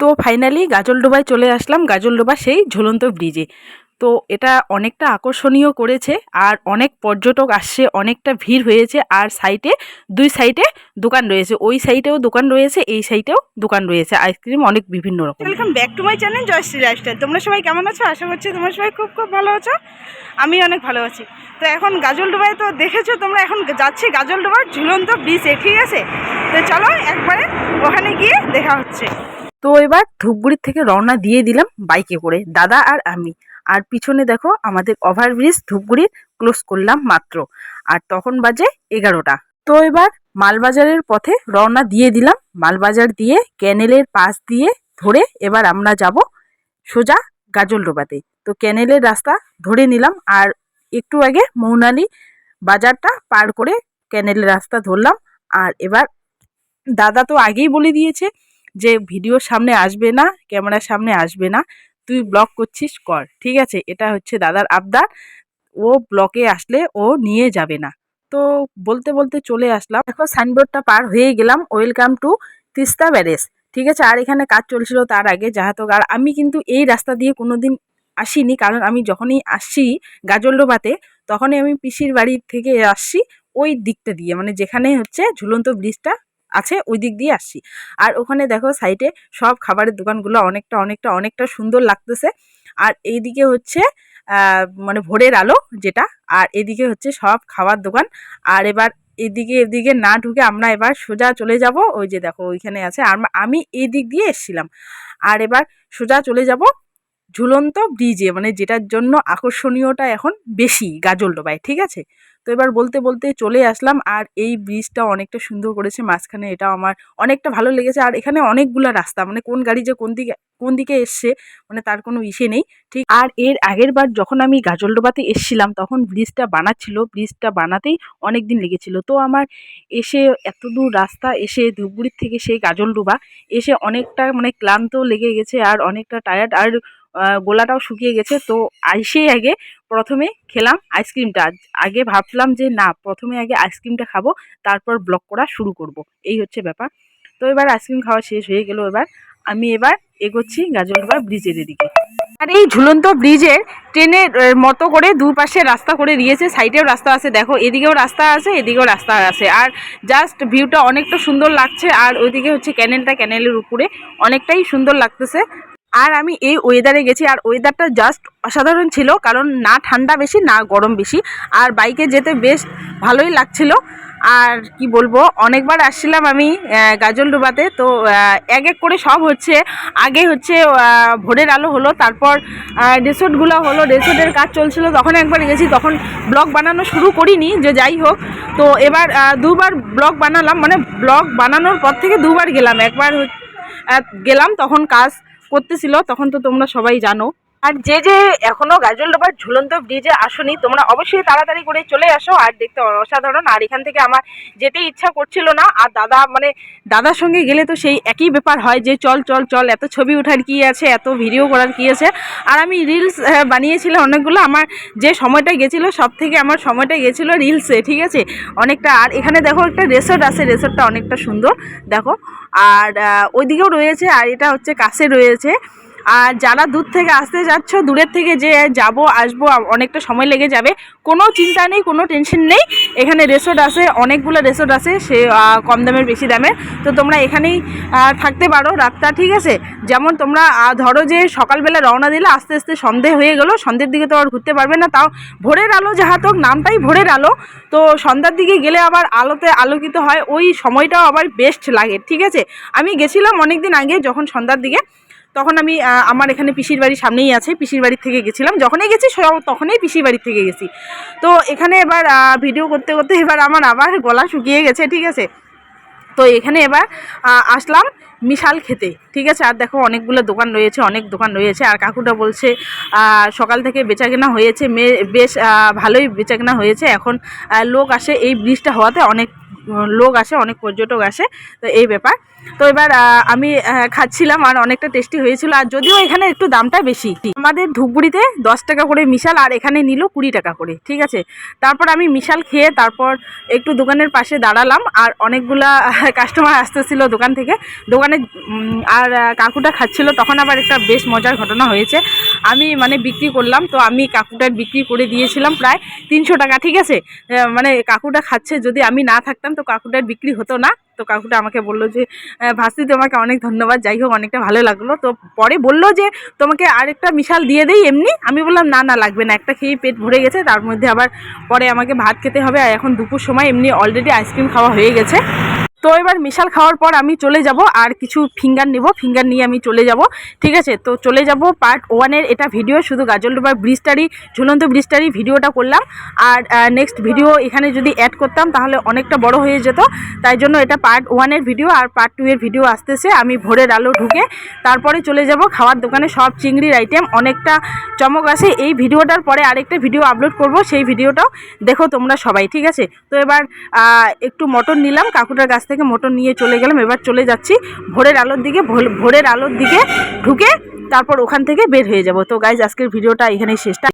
তো ফাইনালি গাজলডোবায় চলে আসলাম। গাজলডোবা সেই ঝুলন্ত ব্রিজে। তো এটা অনেকটা আকর্ষণীয় করেছে আর অনেক পর্যটক আসছে, অনেকটা ভিড় হয়েছে আর সাইডে দুই সাইডে দোকান রয়েছে। ওই সাইডেও দোকান রয়েছে, এই সাইডেও দোকান রয়েছে। আইসক্রিম অনেক বিভিন্ন রকম। Welcome back to my channel Joyshree lifestyle তোমরা সবাই কেমন আছো? আশা করছি তোমরা সবাই খুব খুব ভালো আছো। আমি অনেক ভালো আছি। তো এখন গাজলডোবায় তো দেখেছ তোমরা, এখন যাচ্ছি গাজলডোবার ঝুলন্ত ব্রিজে, ঠিক আছে? তো চলো একবারে ওখানে গিয়ে দেখা হচ্ছে। তো এবার ধূপগুড়ির থেকে রওনা দিয়ে দিলাম বাইকে করে, দাদা আর আমি। আর পিছনে দেখো আমাদের ওভারব্রিজ ধূপগুড়ির ক্লোজ করলাম মাত্র। আর তখন বাজে এগারোটা। তো এবার মালবাজারের পথে রওনা দিয়ে দিলাম। মালবাজার দিয়ে ক্যানেলের পাশ দিয়ে ধরে এবার আমরা যাব সোজা গাজলডোবাতে তো ক্যানেলের রাস্তা ধরে নিলাম আর একটু আগে মৌনালি বাজারটা পার করে ক্যানেলের রাস্তা ধরলাম। আর এবার দাদা তো আগেই বলে দিয়েছে যে ভিডিওর সামনে আসবে না ক্যামেরার সামনে আসবে না, তুই ব্লগ করছিস, কর, ঠিক আছে? এটা হচ্ছে দাদার আবদার। ও ব্লকে আসলে ও নিয়ে যাবে না। তো বলতে বলতে চলে আসলাম। দেখো সাইনবোর্ডটা পার হয়ে গেলাম। ওয়েলকাম টু তিস্তা ব্যারেজ, ঠিক আছে? আর এখানে কাজ চলছিল তার আগে যাহাতো আর আমি কিন্তু এই রাস্তা দিয়ে কোনোদিন আসিনি। কারণ আমি যখনই আসছি গাজলডোবাতে তখনই আমি পিসির বাড়ি থেকে আসছি ওই দিকটা দিয়ে। মানে যেখানে হচ্ছে ঝুলন্ত ব্রিজটা আছে, ওই দিক দিয়ে আসছি। আর ওখানে দেখো সাইডে সব খাবারের দোকানগুলো অনেকটা অনেকটা অনেকটা সুন্দর লাগতেছে। আর এইদিকে হচ্ছে মানে ভোরের আলো যেটা, আর এদিকে হচ্ছে সব খাবার দোকান। আর এবার এদিকে এদিকে না ঢুকে আমরা এবার সোজা চলে যাব, ওই যে দেখো ওইখানে আছে, আর আমি এই দিক দিয়ে এসছিলাম। আর এবার সোজা চলে যাব ঝুলন্ত ব্রিজে মানে যেটার জন্য আকর্ষণীয়টা এখন বেশি, গাজল ডোবায়, ঠিক আছে? তো এবার বলতে বলতে চলে আসলাম আর এই ব্রিজটা অনেকটা সুন্দর করেছে। মাঝখানে এটা আমার অনেকটা ভালো লেগেছে। আর এখানে অনেকগুলো রাস্তা মানে কোন গাড়ি যে কোন দিকে কোন দিকে এসছে মানে তার কোনো ইসে নেই। ঠিক, আর এর আগের বার যখন আমি গাজলডোবাতে এসছিলাম, তখন ব্রিজটা বানাচ্ছিল। ব্রিজটা বানাতেই অনেক দিন লেগেছিল। তো আমার এসে এত দূর রাস্তা, এসে ধূপগুড়ির থেকে সেই গাজলডোবা, এসে অনেকটা মানে ক্লান্ত লেগে গেছে আর অনেকটা টায়ার্ড আর গলাটাও শুকিয়ে গেছে। তো আইসেই আগে প্রথমে খেলাম আইসক্রিমটা। আগে ভাবলাম যে না, প্রথমে আগে আইসক্রিমটা খাব, তারপর ব্লক করা শুরু করব। এই হচ্ছে ব্যাপার। তো এবার আইসক্রিম খাওয়া শেষ হয়ে গেল এবার। আমি এবার এগোচ্ছি গাজলডোবা ব্রিজের এদিকে। আর এই ঝুলন্ত ব্রিজের ট্রেনের মতো করে দুপাশে রাস্তা করে দিয়েছে। সাইডেও রাস্তা আছে, দেখো। এদিকেও রাস্তা আছে, এদিকেও রাস্তা আছে। আর জাস্ট ভিউটা অনেকটা সুন্দর লাগছে। আর ওইদিকে হচ্ছে ক্যানেলটা ক্যানেলের উপরে। অনেকটাই সুন্দর লাগতেছে। আর আমি এই ওয়েদারে গেছি, আর ওয়েদারটা জাস্ট অসাধারণ ছিল, কারণ না ঠান্ডা বেশি, না গরম বেশি, আর বাইকে যেতে বেশ ভালোই লাগছিল। আর কি বলব, অনেকবার আসছিলাম আমি গাজলডোবাতে তো এক এক করে সব হচ্ছে, আগে হচ্ছে ভোরের আলো হলো, তারপর রেসর্টগুলো হলো রেসর্টের কাজ চলছিল, তখন একবার গেছি, তখন ব্লগ বানানো শুরু করিনি, যে যাই হোক, তো এবার দুবার ব্লগ বানালাম মানে ব্লগ বানানোর পর থেকে দুবার গেলাম, একবার গেলাম, তখন কাজ করতেছিল তখন তো তোমরা সবাই জানো। আর যে যে এখনও গাজলডোবার ঝুলন্ত ব্রিজে আসোনি, তোমরা অবশ্যই তাড়াতাড়ি করে চলে আসো আর দেখতে অসাধারণ। আর এখান থেকে আমার যেতে ইচ্ছা করছিল না। আর দাদা মানে দাদার সঙ্গে গেলে তো সেই একই ব্যাপার হয় যে, চল চল চল, এত ছবি ওঠার কি আছে, এত ভিডিও করার কি আছে। আর আমি রিলস বানিয়েছিলাম অনেকগুলো। আমার যে সময়টা গেছিল সব থেকে আমার সময়টা গেছিল রিলসে ঠিক আছে? অনেকটা। আর এখানে দেখো একটা রেসর্ট আছে রেসর্টটা অনেকটা সুন্দর, দেখো। আর ওইদিকেও রয়েছে, আর এটা হচ্ছে কাছে রয়েছে। আর যারা দূর থেকে আসতে যাচ্ছ, দূরের থেকে যে যাব, আসব অনেকটা সময় লেগে যাবে। কোনো চিন্তা নেই, কোনো টেনশন নেই। এখানে রেসর্ট আছে, অনেকগুলো রেসর্ট আছে, সে কম দামের, বেশি দামের। তো তোমরা এখানেই থাকতে পারো রাতটা, ঠিক আছে? যেমন তোমরা ধরো যে সকালবেলা রওনা দিলে, আস্তে আস্তে সন্ধে হয়ে গেলো, সন্ধ্যের দিকে তো আর ঘুরতে পারবে না, তাও ভোরের আলো যাহা যাহাতক নামটাই ভোরের আলো। তো সন্ধ্যার দিকে গেলে আবার আলোতে আলোকিত হয়, ওই সময়টাও আবার বেস্ট লাগে, ঠিক আছে? আমি গেছিলাম অনেক দিন আগে, যখন সন্ধ্যার দিকে। তখন আমি আমার এখানে পিসির বাড়ির সামনেই আছে, পিসির বাড়ির থেকে গেছিলাম। যখনই গেছি তখনই পিসির বাড়ির থেকে গেছি। তো এখানে এবার ভিডিও করতে করতে এবার আমার আবার গলা শুকিয়ে গেছে, ঠিক আছে? তো এখানে এবার আসলাম মিশাল খেতে, ঠিক আছে? আর দেখো অনেকগুলো দোকান রয়েছে, অনেক দোকান রয়েছে। আর কাকুটা বলছে সকাল থেকে বেচাকেনা হয়েছে বেশ ভালোই বেচাকেনা হয়েছে। এখন লোক আসে, এই ব্রিজটা হওয়াতে অনেক লোক আসে, অনেক পর্যটক আসে। তো এই ব্যাপার। তো এবার আমি খাচ্ছিলাম আর অনেকটা টেস্টি হয়েছিল। আর যদিও এখানে একটু দামটা বেশি। আমাদের ধূপগুড়িতে দশ টাকা করে মিশাল আর এখানে নিল কুড়ি টাকা করে, ঠিক আছে? তারপর আমি মিশাল খেয়ে তারপর একটু দোকানের পাশে দাঁড়ালাম আর অনেকগুলা কাস্টমার আসতেছিল দোকান থেকে। দোকানে আর কাকুটা খাচ্ছিল, তখন আবার একটা বেশ মজার ঘটনা হয়েছে। আমি মানে বিক্রি করলাম, তো আমি কাকুটার বিক্রি করে দিয়েছিলাম প্রায় তিনশো টাকা, ঠিক আছে? মানে কাকুটা খাচ্ছে, যদি আমি না থাকতাম তো কাকুটার বিক্রি হতো না। তো কাকুটা আমাকে বলল যে ভাসি তোমাকে অনেক ধন্যবাদ। যাই হোক, অনেকটা ভালো লাগল। তো পরে বলল যে, তোমাকে আরেকটা মিশাল দিয়ে দেই এমনি? আমি বললাম, না না, লাগবে না। একটা খেয়ে পেট ভরে গেছে, তার মধ্যে আবার পরে আমাকে ভাত খেতে হবে। আর এখন দুপুর সময় এমনি অলরেডি আইসক্রিম খাওয়া হয়ে গেছে। তো এবার মিশাল খাওয়ার পর আমি চলে যাব আর কিছু ফিঙ্গার নেব। ফিঙ্গার নিয়ে আমি চলে যাব। ঠিক আছে? তো চলে যাব পার্ট ওয়ানের এটা ভিডিও শুধু গাজলডোবার ব্রিজটারই ঝুলন্ত ব্রিজটারই ভিডিওটা করলাম। আর নেক্সট ভিডিও এখানে যদি অ্যাড করতাম তাহলে অনেকটা বড় হয়ে যেত। তাই জন্য এটা পার্ট ওয়ানের ভিডিও আর পার্ট টু এর ভিডিও আসতেছে। আমি ভোরের আলো ঢুকে তারপরে চলে যাব খাওয়ার দোকানে। সব চিংড়ির আইটেম অনেকটা চমক আছে। এই ভিডিওটার পরে আরেকটা ভিডিও আপলোড করব। সেই ভিডিওটাও দেখো তোমরা সবাই। ঠিক আছে? তো এবার একটু মটন নিলাম। কাকুটার কাছ থেকে মোটর নিয়ে চলে গেলাম, এবার চলে যাচ্ছি ভোরের আলোর দিকে ভোর- ভোরের আলোর দিকে ঢুকে তারপর ওখান থেকে বের হয়ে যাব। তো গাইজ আজকের ভিডিওটা এখানেই শেষটা